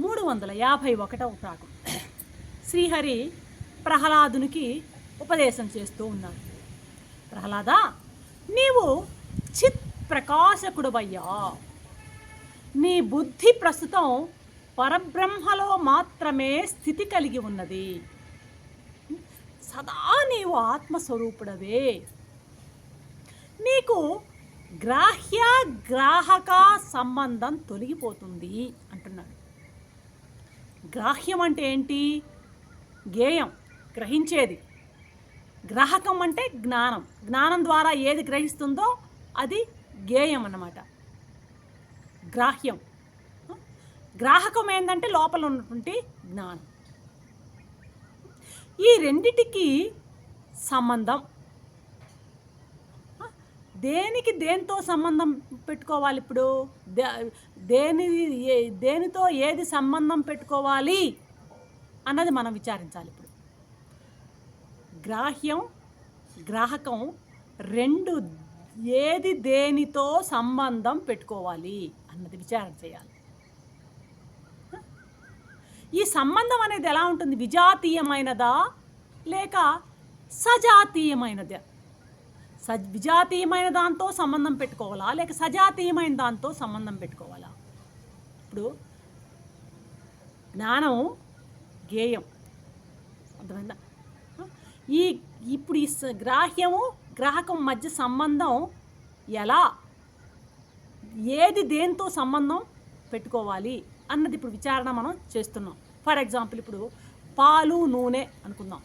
మూడు వందల యాభై ఒకటవ ప్రాకం శ్రీహరి ప్రహ్లాదునికి ఉపదేశం చేస్తూ ఉన్నాడు. ప్రహ్లాద నీవు చిత్ ప్రకాశకుడువయ్యా నీ బుద్ధి ప్రస్తుతం పరబ్రహ్మలో మాత్రమే స్థితి కలిగి ఉన్నది. సదా నీవు ఆత్మస్వరూపుడవే. నీకు గ్రాహ్య గ్రాహక సంబంధం తొలగిపోతుంది అంటున్నాడు. గ్రాహ్యం అంటే ఏంటి? గేయం గ్రహించేది. గ్రాహకం అంటే జ్ఞానం. జ్ఞానం ద్వారా ఏది గ్రహిస్తుందో అది గేయం అన్నమాట. గ్రాహ్యం. గ్రాహకం ఏంటంటే లోపల ఉన్నటువంటి జ్ఞానం. ఈ రెండిటికి సంబంధం దేనికి దేనితో సంబంధం పెట్టుకోవాలి ఇప్పుడు? దే- దేని దేనితో ఏది సంబంధం పెట్టుకోవాలి అన్నది మనం విచారించాలి ఇప్పుడు. గ్రాహ్యం గ్రాహకం రెండు ఏది దేనితో సంబంధం పెట్టుకోవాలి అన్నది విచారణ చేయాలి. ఈ సంబంధం అనేది ఎలా ఉంటుంది? విజాతీయమైనదా లేక సజాతీయమైనదా? సజ్ విజాతీయమైన దాంతో సంబంధం పెట్టుకోవాలా? లేక సజాతీయమైన దాంతో సంబంధం పెట్టుకోవాలా? ఇప్పుడు జ్ఞానం గేయం. అర్థమైందా? ఈ ఇప్పుడు ఈ స- గ్రాహ్యము గ్రాహకం మధ్య సంబంధం ఎలా? ఏది దేంతో సంబంధం పెట్టుకోవాలి? అన్నది ఇప్పుడు విచారణ మనం చేస్తున్నాం. ఫర్ ఎగ్జాంపుల్ ఇప్పుడు పాలు నూనె అనుకుందాం.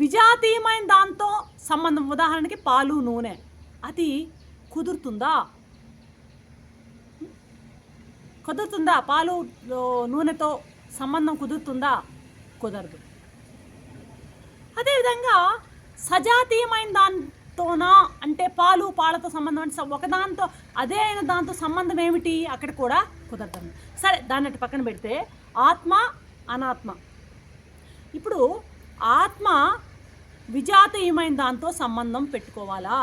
విజాతీయమైన దాంతో సంబంధం. ఉదాహరణకి పాలు నూనె. అది కుదురుతుందా? కుదురుతుందా? పాలు నూనెతో సంబంధం కుదురుతుందా? కుదరదు. అదేవిధంగా సజాతీయమైన దాంతోనా? అంటే పాలు పాలతో సంబంధం అంటే ఒకదాంతో అదే అయిన దాంతో సంబంధం ఏమిటి? అక్కడ కూడా కుదరదు సరే దాన్ని అటు పక్కన పెడితే ఆత్మ అనాత్మ. ఇప్పుడు ఆత్మ విజాతీయమైన దాంతో సంబంధం పెట్టుకోవాలా?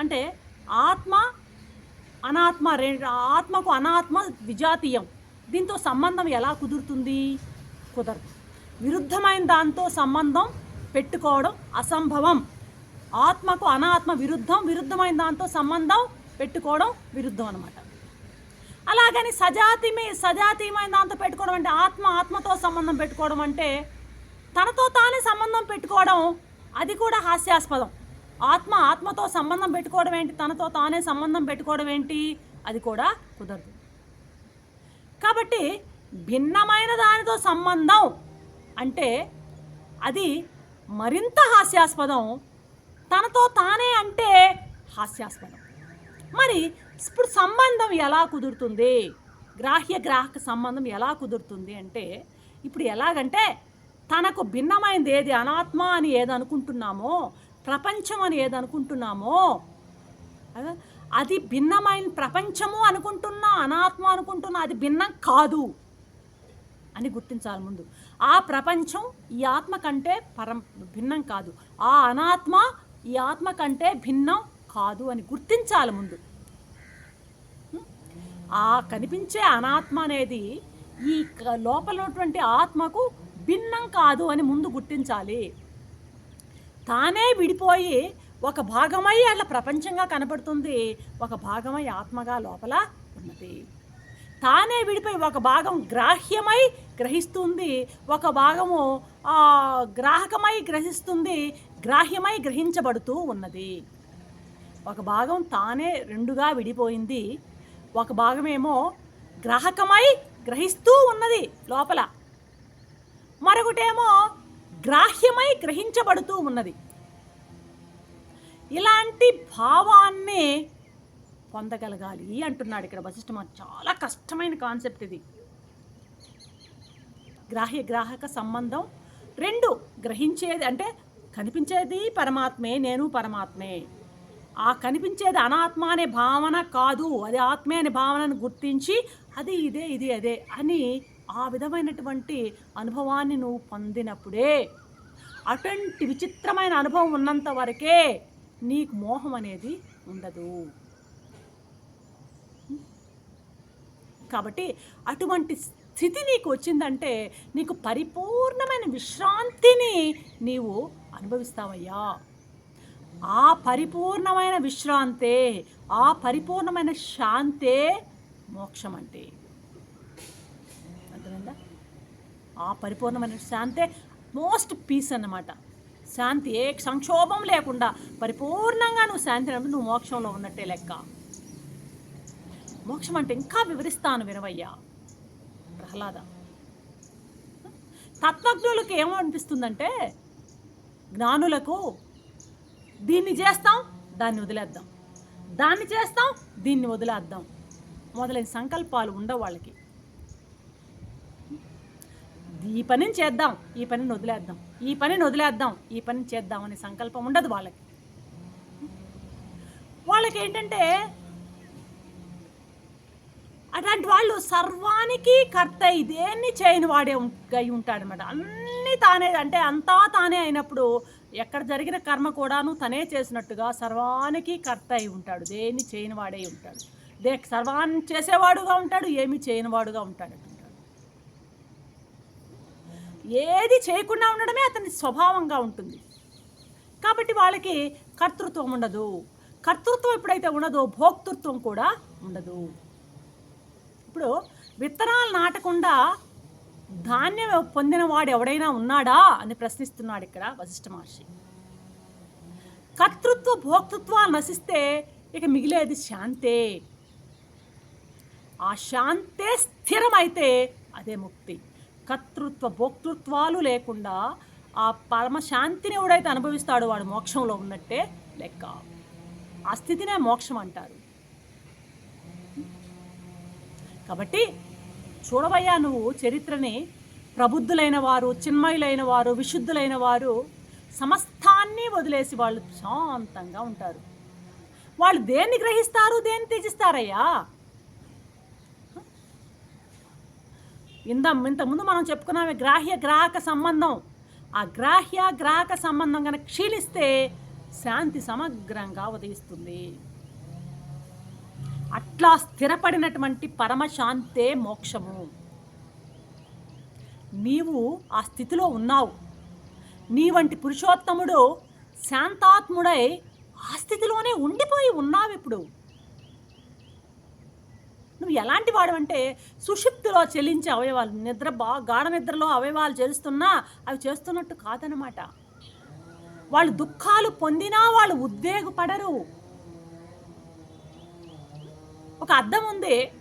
అంటే ఆత్మ అనాత్మ రె ఆత్మకు అనాత్మ విజాతీయం. దీంతో సంబంధం ఎలా కుదురుతుంది? కుదరదు. విరుద్ధమైన దాంతో సంబంధం పెట్టుకోవడం అసంభవం. ఆత్మకు అనాత్మ విరుద్ధం విరుద్ధమైన దాంతో సంబంధం పెట్టుకోవడం విరుద్ధం అనమాట అలాగని సజాతిమే సజాతీయమైన దాంతో పెట్టుకోవడం అంటే ఆత్మ ఆత్మతో సంబంధం పెట్టుకోవడం అంటే తనతో తానే సంబంధం పెట్టుకోవడం అది కూడా హాస్యాస్పదం. ఆత్మ ఆత్మతో సంబంధం పెట్టుకోవడం ఏంటి? తనతో తానే సంబంధం పెట్టుకోవడం ఏంటి? అది కూడా కుదరదు. కాబట్టి భిన్నమైన దానితో సంబంధం అంటే అది మరింత హాస్యాస్పదం. తనతో తానే అంటే హాస్యాస్పదం. మరి ఇప్పుడు సంబంధం ఎలా కుదురుతుంది? గ్రాహ్య గ్రాహక సంబంధం ఎలా కుదురుతుంది అంటే ఇప్పుడు ఎలాగంటే తనకు భిన్నమైనది ఏది? అనాత్మ అని ఏదనుకుంటున్నామో? ప్రపంచం అని ఏదనుకుంటున్నామో? అది భిన్నమైన ప్రపంచము అనుకుంటున్నా అనాత్మ అనుకుంటున్నా అది భిన్నం కాదు అని గుర్తించాలి ముందు. ఆ ప్రపంచం ఈ ఆత్మ కంటే పరం భిన్నం కాదు. ఆ అనాత్మ ఈ ఆత్మ కంటే భిన్నం కాదు అని గుర్తించాలి ముందు. ఆ కనిపించే అనాత్మ అనేది ఈ లోపల ఉన్నటువంటి ఆత్మకు భిన్నం కాదు అని ముందు గుర్తించాలి. తానే విడిపోయి ఒక భాగమై అట్లా ప్రపంచంగా కనపడుతుంది ఒక భాగమై ఆత్మగా లోపల ఉన్నది. తానే విడిపోయి ఒక భాగం గ్రాహ్యమై గ్రహిస్తుంది. ఒక భాగము గ్రాహకమై గ్రహిస్తుంది గ్రాహ్యమై గ్రహించబడుతూ ఉన్నది. ఒక భాగం తానే రెండుగా విడిపోయింది. ఒక భాగమేమో గ్రాహకమై గ్రహిస్తూ ఉన్నది లోపల. మరొకటేమో గ్రాహ్యమై గ్రహించబడుతూ ఉన్నది. ఇలాంటి భావాన్ని పొందగలగాలి అంటున్నాడు ఇక్కడ వశిష్ఠ చాలా కష్టమైన కాన్సెప్ట్ ఇది. గ్రాహ్య గ్రాహక సంబంధం రెండు గ్రహించేది అంటే కనిపించేది పరమాత్మే నేను పరమాత్మే. ఆ కనిపించేది అనాత్మ అనే భావన కాదు అది ఆత్మే అనే భావనను గుర్తించి అది ఇదే ఇది అదే అని ఆ విధమైనటువంటి అనుభవాన్ని నువ్వు పొందినప్పుడే అటువంటి విచిత్రమైన అనుభవం ఉన్నంత వరకే నీకు మోహం అనేది ఉండదు. కాబట్టి అటువంటి స్థితి నీకు వచ్చిందంటే నీకు పరిపూర్ణమైన విశ్రాంతిని నీవు అనుభవిస్తావయ్యా. ఆ పరిపూర్ణమైన విశ్రాంతే ఆ పరిపూర్ణమైన శాంతే మోక్షం అంటే అర్థమైందా ఆ పరిపూర్ణమైన శాంతే మోస్ట్ పీస్ అన్నమాట. శాంతి ఏ సంక్షోభం లేకుండా పరిపూర్ణంగా నువ్వు శాంతి అన్నప్పుడు నువ్వు మోక్షంలో ఉన్నట్టే లెక్క. మోక్షం అంటే ఇంకా వివరిస్తాను వినవయ్యా. ప్రహ్లాద. తత్వజ్ఞులకు ఏమనిపిస్తుందంటే జ్ఞానులకు దీన్ని చేస్తాం దాన్ని వదిలేద్దాం. దాన్ని చేస్తాం దీన్ని వదిలేద్దాం. మొదలైన సంకల్పాలు ఉండవు వాళ్ళకి. ఈ పనిని చేద్దాం ఈ పనిని వదిలేద్దాం ఈ పనిని వదిలేద్దాం ఈ పనిని చేద్దాం అనే సంకల్పం ఉండదు వాళ్ళకి. వాళ్ళకి ఏంటంటే అలాంటి వాళ్ళు సర్వానికి కర్త అయి దేన్ని చేయని వాడే అయి ఉంటాడు అన్నమాట. అన్నీ తానే అంటే అంతా తానే అయినప్పుడు ఎక్కడ జరిగిన కర్మ కూడాను తనే చేసినట్టుగా సర్వానికి కర్త అయి ఉంటాడు. దేన్ని చేయని వాడే ఉంటాడు. దే సర్వాన్ని చేసేవాడుగా ఉంటాడు ఏమి చేయనివాడుగా ఉంటాడు. ఏది చేయకుండా ఉండడమే అతని స్వభావంగా ఉంటుంది. కాబట్టి వాళ్ళకి కర్తృత్వం ఉండదు. కర్తృత్వం ఎప్పుడైతే ఉండదో భోక్తృత్వం కూడా ఉండదు. ఇప్పుడు విత్తనాలు నాటకుండా ధాన్యం పొందినవాడు ఎవడైనా ఉన్నాడా అని ప్రశ్నిస్తున్నాడు ఇక్కడ వశిష్ఠ మహర్షి. కర్తృత్వ భోక్తృత్వాలు నశిస్తే ఇక మిగిలేది శాంతే. ఆ శాంతే స్థిరమైతే అదే ముక్తి. కర్తృత్వ భోక్తృత్వాలు లేకుండా ఆ పరమశాంతిని ఎవడైతే అనుభవిస్తాడో వాడు మోక్షంలో ఉన్నట్టే లెక్క. ఆ స్థితినే మోక్షం అంటారు. కాబట్టి చూడవయ్యా నువ్వు చరిత్రని ప్రబుద్ధులైన వారు చిన్మయులైన వారు విశుద్ధులైన వారు సమస్తాన్ని వదిలేసి వాళ్ళు శాంతంగా ఉంటారు. వాళ్ళు దేన్ని గ్రహిస్తారు దేన్ని త్యజిస్తారయ్యా? ఇంత ఇంతకుముందు మనం చెప్పుకున్నామే గ్రాహ్య గ్రాహక సంబంధం. ఆ గ్రాహ్య గ్రాహక సంబంధం కనుక క్షీణిస్తే శాంతి సమగ్రంగా ఉదయిస్తుంది. అట్లా స్థిరపడినటువంటి పరమశాంతే మోక్షము. నీవు ఆ స్థితిలో ఉన్నావు. నీ వంటి పురుషోత్తముడు శాంతాత్ముడై ఆ స్థితిలోనే ఉండిపోయి ఉన్నావు ఇప్పుడు నువ్వు ఎలాంటి వాడు అంటే సుషుప్తిలో చెల్లించే అవయవాలు నిద్ర బా గాఢ నిద్రలో అవయవాలు చేస్తున్నా అవి చేస్తున్నట్టు కాదనమాట వాళ్ళు దుఃఖాలు పొందినా వాళ్ళు ఉద్వేగపడరు. ఒక అర్థం ఉంది?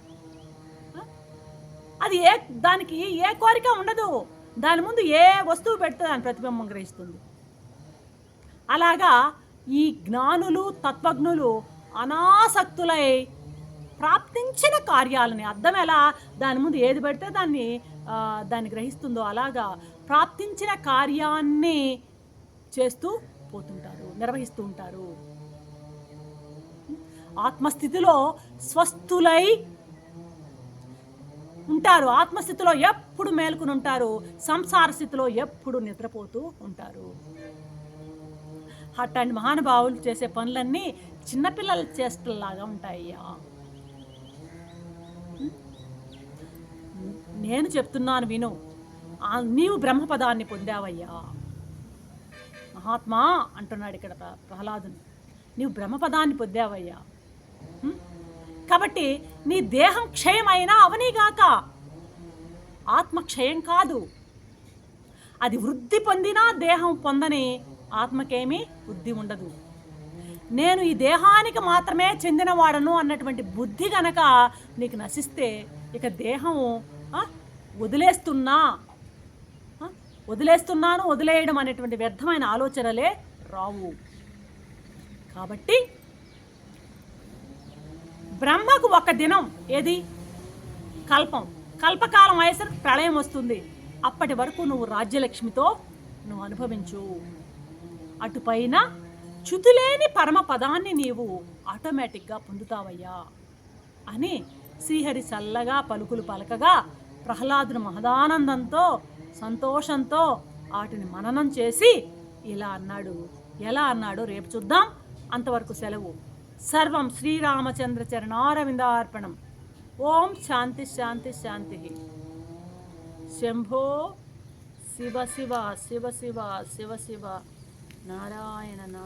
అది ఏ దానికి ఏ కోరిక ఉండదు. దాని ముందు ఏ వస్తువు పెడితే దాని ప్రతిబింబం గ్రహిస్తుంది. అలాగా ఈ జ్ఞానులు తత్వజ్ఞులు అనాసక్తులై ప్రాప్తించిన కార్యాలని అర్థం ఎలా? దాని ముందు ఏది పెడితే దాన్ని దాన్ని గ్రహిస్తుందో అలాగా ప్రాప్తించిన కార్యాన్ని చేస్తూ పోతుంటారు నిర్వహిస్తూ ఉంటారు. ఆత్మస్థితిలో స్వస్థులై ఉంటారు. ఆత్మస్థితిలో ఎప్పుడు మేలుకుని ఉంటారు. సంసార స్థితిలో ఎప్పుడు నిద్రపోతూ ఉంటారు. అట్లాంటి మహానుభావులు చేసే పనులన్నీ చిన్నపిల్లల చేష్టలాగా ఉంటాయి నేను చెప్తున్నాను విను. నీవు బ్రహ్మపదాన్ని పొందావయ్యా. మహాత్మా అంటున్నాడు ఇక్కడ ప్ర- ప్రహ్లాదుని నీవు బ్రహ్మపదాన్ని పొందావయ్యా. కాబట్టి నీ దేహం క్షయమైనా అవనీగాక. ఆత్మ క్షయం కాదు. అది వృద్ధి పొందినా దేహం పొందని ఆత్మకేమీ వృద్ధి ఉండదు. నేను ఈ దేహానికి మాత్రమే చెందినవాడను అన్నటువంటి బుద్ధి గనక నీకు నశిస్తే ఇక దేహం వదిలేస్తున్నా. వదిలేస్తున్నాను వదిలేయడం అనేటువంటి వ్యర్థమైన ఆలోచనలే రావు. కాబట్టి బ్రహ్మకు ఒక దినం ఏది? కల్పం. కల్పకాలం అయ్యేసరికి ప్రళయం వస్తుంది. అప్పటి వరకు నువ్వు రాజ్యలక్ష్మితో నువ్వు అనుభవించు. అటుపైన చ్యుతిలేని పరమ పదాన్ని నీవు ఆటోమేటిక్గా పొందుతావయ్యా అని శ్రీహరి చల్లగా పలుకులు పలకగా ప్రహ్లాదుని మహదానందంతో సంతోషంతో వాటిని మననం చేసి ఇలా అన్నాడు. ఎలా అన్నాడు రేపు చూద్దాం. అంతవరకు సెలవు. సర్వం శ్రీరామచంద్ర చరణారవిందార్పణం. ఓం శాంతి శాంతి శాంతి. శంభో శివ శివ శివ శివ శివ శివ. నారాయణ నారాయణ.